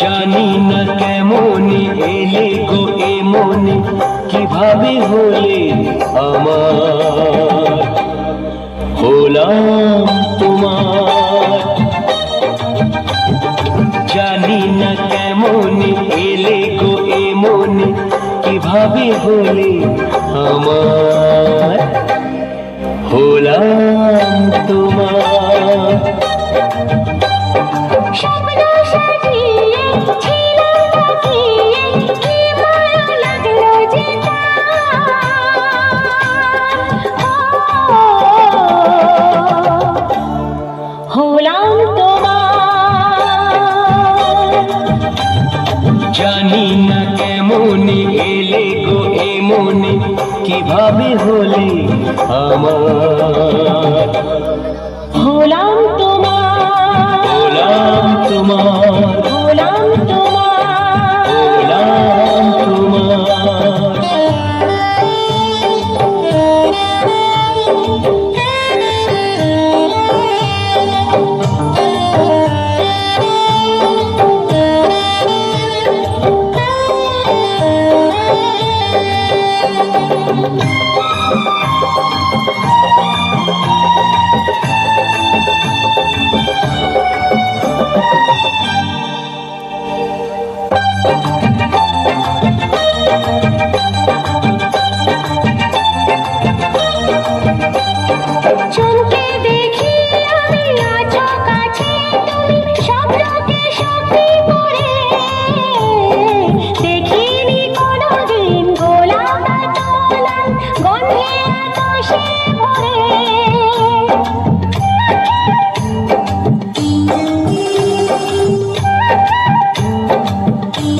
জানি না কেমনি এলে গো এমনি, কীভাবে হলে আমার? হলাম তোমার। জানি না কেমনি এলে গো এমনি, কীভাবে হলে আমার? জানি না কেমন এলে গো এমন কীভাবে হলে আমার?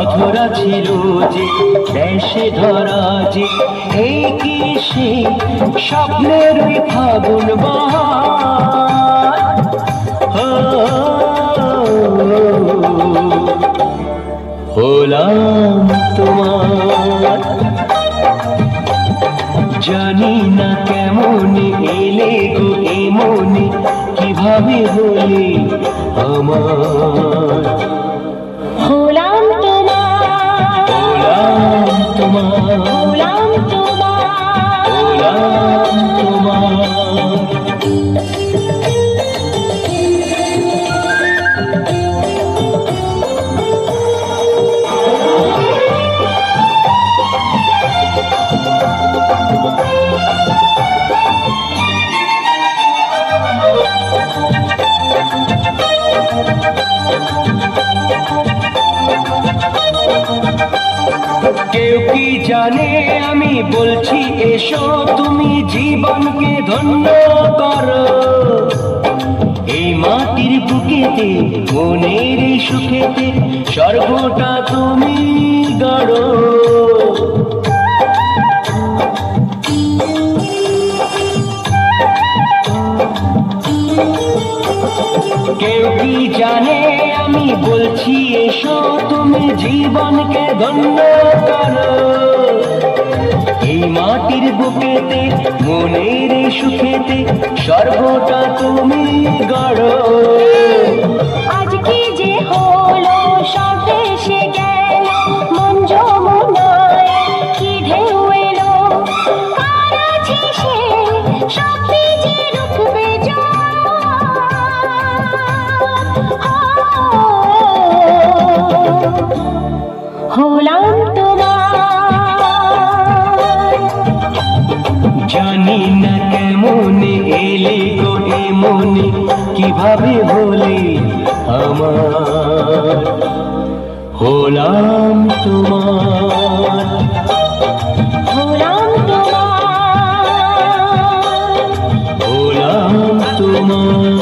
অধরা ছিল যে, দেশে ধরা যে, এই কি সে স্বপ্নের ফাগুন হলাম তোমার। জানি না কেমন এলে গো এমন, কীভাবে হলে আমার? তোমার হলাম তোমার বলছি, এসো তুমি জীবনকে ধন্য করো। এই মাটির বুকেতে, মনের সুখেতে স্বর্গটা তুমি গড়ো। কেউ কি জানে? আমি বলছি, এসো তুমি জীবনকে ধন্য করো। এই মাটির বুকেতে মনের সুখেতে সর্বটা তুমি গড়ো। জানি না কেমনে এলে গোটে মনে কীভাবে হলে আমার? হলাম তোমার। হলাম তোমার। হলাম তোমার।